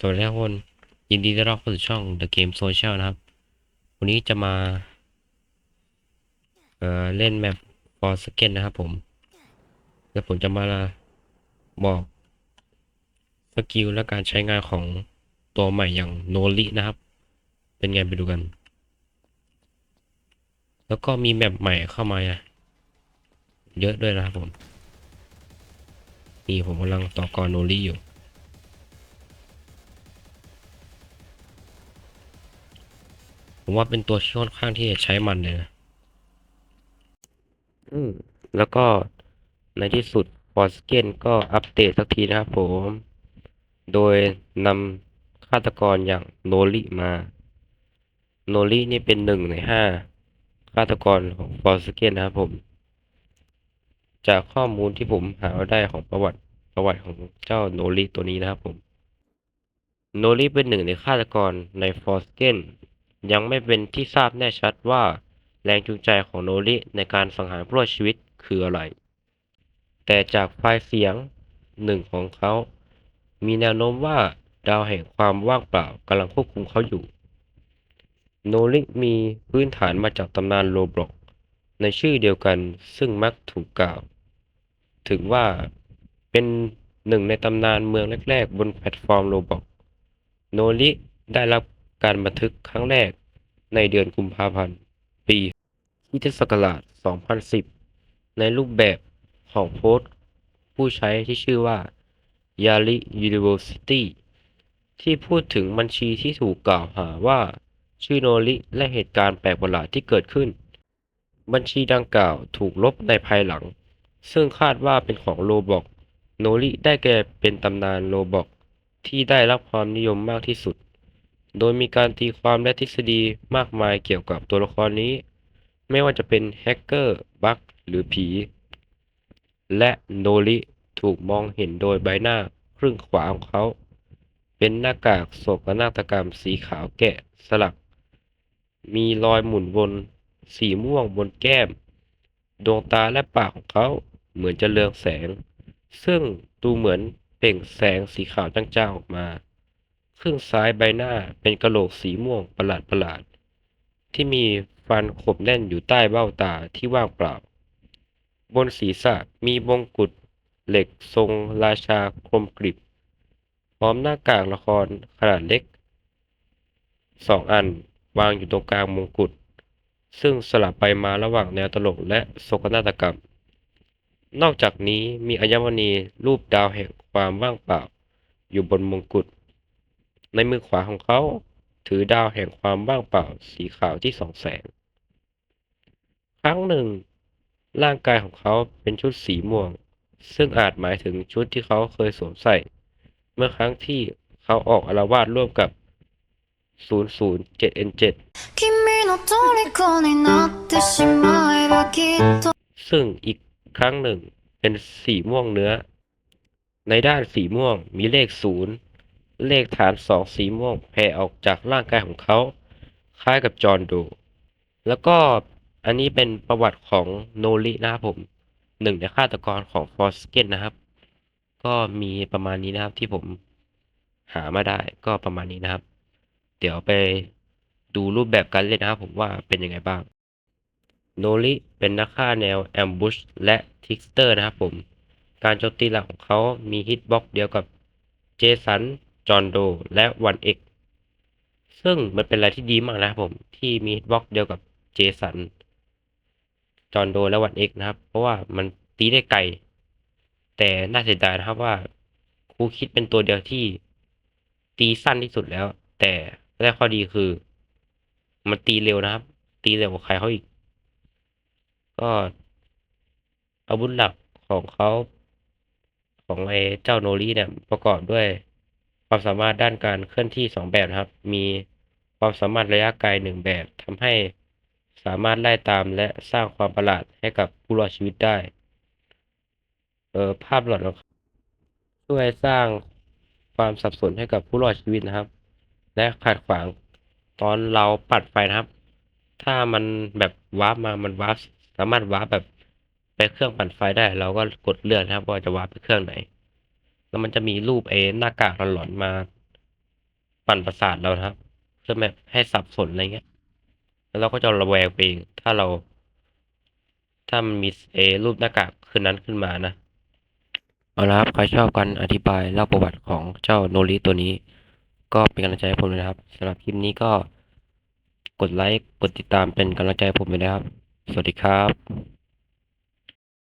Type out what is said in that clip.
สวัสดีทุกคนยินดีต้อนรับเข้าสู่ช่อง The Game Social นะครับ วันนี้จะมา เอ่อ เล่นแมป For s k e t นะครับผม แล้วผมจะมาบอกสกิลและการใช้งานของตัวใหม่อย่างโนรินะครับ เป็นไงไปดูกัน แล้วก็มีแมปใหม่เข้ามาเยอะด้วยนะครับผม นี่ผมกำลังต่อกรโนริอยู่ ผมว่าเป็นตัวที่ค่อนข้างที่จะใช้มันเลยนะอืม แล้วก็ในที่สุดฟอร์สเกนก็อัปเดตสักทีนะครับผม โดยนำฆาตกรอย่างโนริมา โนรินี่เป็นหนึ่งในห้าฆาตกรของฟอร์สเกนนะครับผม จากข้อมูลที่ผมหาได้ของประวัติประวัติของเจ้าโนริตัวนี้นะครับผม โนริเป็นหนึ่งในฆาตกรในฟอร์สเกน ยังไม่เป็นที่ทราบแน่ชัดว่า แรงจูงใจของโนริในการสังหารผู้รอดชีวิตคืออะไร แต่จากไฟล์เสียงหนึ่งของเขา มีแนวโน้มว่าดาวแห่งความว่างเปล่ากำลังควบคุมเขาอยู่ โนริมีพื้นฐานมาจากตำนานโรบล็อกในชื่อเดียวกันซึ่งมักถูกกล่าว ถึงว่าเป็นหนึ่งในตำนานเมืองแรกๆ บนแพลตฟอร์มโรบล็อกโนริได้รับ การบันทึกครั้งแรกในเดือนกุมภาพันธ์ ปีคริสตศักราช 2010 ในรูปแบบของโพสต์ ผู้ใช้ที่ชื่อว่า Yari University ที่พูดถึงบัญชีที่ถูกกล่าวหาว่า ชื่อโนริและเหตุการณ์แปลกประหลาดที่เกิดขึ้น บัญชีดังกล่าวถูกลบในภายหลัง ซึ่งคาดว่าเป็นของโรบอกโนริได้แก่เป็นตำนานโรบอกที่ได้รับความนิยมมากที่สุด โดยมีการตีความและทฤษฎีมากมายเกี่ยวกับตัวละครนี้ ไม่ว่าจะเป็นแฮกเกอร์ บัคหรือผี และโนริถูกมองเห็นโดยใบหน้าครึ่งขวาของเขา เป็นหน้ากากโศกนาฏกรรมสีขาวแกะสลัก มีรอยหมุนวนสีม่วงบนแก้ม ดวงตาและปากของเขาเหมือนจะเรืองแสง ซึ่งดูเหมือนเปล่งแสงสีขาวจ้างๆออกมา ครึ่งซ้ายใบหน้าเป็นกะโหลกสีม่วงประหลาดประหลาดๆที่มีฟันขบแน่นอยู่ใต้เบ้าตาที่ว่างเปล่า บนศีรษะมีมงกุฎเหล็กทรงราชาคมกริบ พร้อมหน้ากากละครขนาดเล็กสองอันวางอยู่ตรงกลางมงกุฎซึ่งสลับไปมาระหว่างแนวตลกและโศกนาฏกรรม นอกจากนี้มีอัญมณีรูปดาวแห่งความว่างเปล่า อยู่บนมงกุฎ ในมือขวาของเขา ถือดาวแห่งความว่างเปล่าสีขาวที่สองแสง ครั้งหนึ่ง ร่างกายของเขาเป็นชุดสีม่วง ซึ่งอาจหมายถึงชุดที่เขาเคยสวมใส่ เมื่อครั้งที่เขาออกอารวาสร่วมกับ 007N7 ซึ่งอีกครั้งหนึ่งเป็นสีม่วงเนื้อ ในด้านสีม่วงมีเลข 0 เลขฐานสองสีม่วงแผ่ออกจากร่างกายของเขา คล้ายกับจอห์นโดแล้วก็อันนี้เป็นประวัติของโนรินะครับผมหนึ่งในฆาตกรของฟอร์สเกนนะครับ ก็มีประมาณนี้นะครับที่ผมหามาได้ก็ประมาณนี้นะครับ เดี๋ยวไปดูรูปแบบการเล่นนะครับผมว่าเป็นยังไงบ้าง โนริเป็นนักฆ่าแนวแอมบูชและทิกสเตอร์นะครับผม การโจมตีหลักของเขามีฮิตบ็อกเดียวกับเจสัน จอห์นโด และวันเอ็กซึ่งมันเป็นอะไรที่ดีมากนะครับผมที่มีฮิตบ็อกเดียวกับเจสันจอห์นโด และวันเอ็กนะครับ เพราะว่ามันตีได้ไกล แต่น่าเสียดายนะครับว่าครูคิดเป็นตัวเดียวที่ตีสั้นที่สุดแล้ว แต่ได้ข้อดีคือ มันตีเร็วนะครับ ตีเร็วกว่าใครเขาอีก ก็อาวุธหลักของเขาของไอ้เจ้าโนริเนี่ยประกอบด้วย ความสามารถด้านการเคลื่อนที่สองแบบนะครับ มีความสามารถระยะไกลหนึ่งแบบทำให้สามารถไล่ตามและสร้างความประหลาดให้กับผู้รอดชีวิตได้ เออภาพหลอนของเขาช่วยสร้างความสับสนให้กับผู้รอดชีวิตนะครับ และขัดขวางตอนเราปัดไฟนะครับ ถ้ามันแบบวาร์ปมา มันวาร์ปสามารถวาร์ปแบบไปเครื่องปั่นไฟได้ เราก็กดเลือกนะครับ ว่าจะวาร์ปไปเครื่องไหน แล้วมันจะมีรูปเอหน้ากากหลอนๆมาปั่นประสาทเรานะครับ เพื่อแบบให้สับสนอะไรเงี้ย แล้วเราก็จะระแวงไปเองถ้าเรา ถ้ามันมีเอรูปหน้ากากคืนนั้นขึ้นมานะเอาละครับใครชอบการอธิบายเล่าประวัติของเจ้าโนริตัวนี้ ก็เป็นกำลังใจให้ผมเลยนะครับสำหรับคลิปนี้ก็กดไลค์กดติดตามเป็นกำลังใจให้ผมด้วยนะครับ สวัสดีครับ